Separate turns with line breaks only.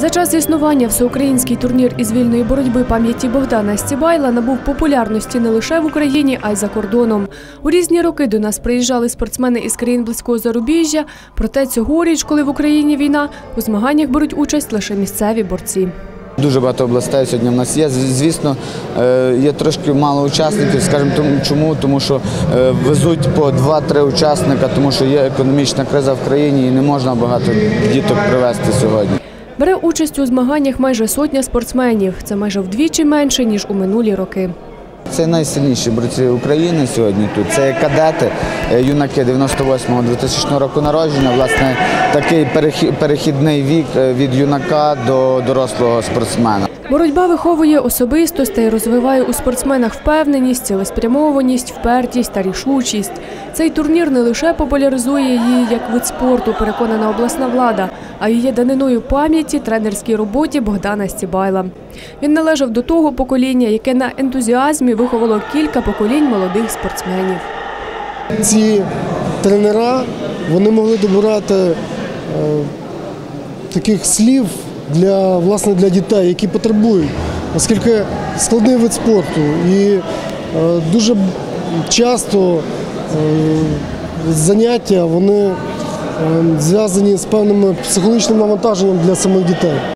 За час існування всеукраїнський турнір із вільної боротьби пам'яті Богдана Стібайла набув популярності не лише в Україні, а й за кордоном. У різні роки до нас приїжджали спортсмени із країн близького зарубіжжя. Проте цьогоріч, коли в Україні війна, у змаганнях беруть участь лише місцеві борці.
Дуже багато областей сьогодні в нас є. Звісно, е, є трошки мало учасників. Скажімо, тому чому? Тому що е, везуть по 2-3 учасника, тому що є економічна криза в країні і не можна багато діток привезти сьогодні.
Бере участь у змаганнях майже сотня спортсменів. Це майже вдвічі менше ніж у минулі роки.
Це найсильніші борці України сьогодні тут. Це кадети, е, юнаки 98-го 2000 року народження. Власне, такий перехі- перехідний вік е, від юнака до дорослого спортсмена.
Боротьба виховує особистостей, розвиває у спортсменах впевненість, цілеспрямованість, впертість та рішучість. Цей турнір не лише популяризує її як вид спорту, переконана обласна влада, а є даниною пам'яті тренерській роботі Богдана Стібайла. Він належав до того покоління, яке на ентузіазмі виховало кілька поколінь молодих спортсменів.
ці тренера вони могли добирати е, таких слів для, власне, для дітей, які потребують, оскільки складний вид спорту і е, дуже часто е, заняття вони зв'язані з певним психологічним навантаженням для самих дітей.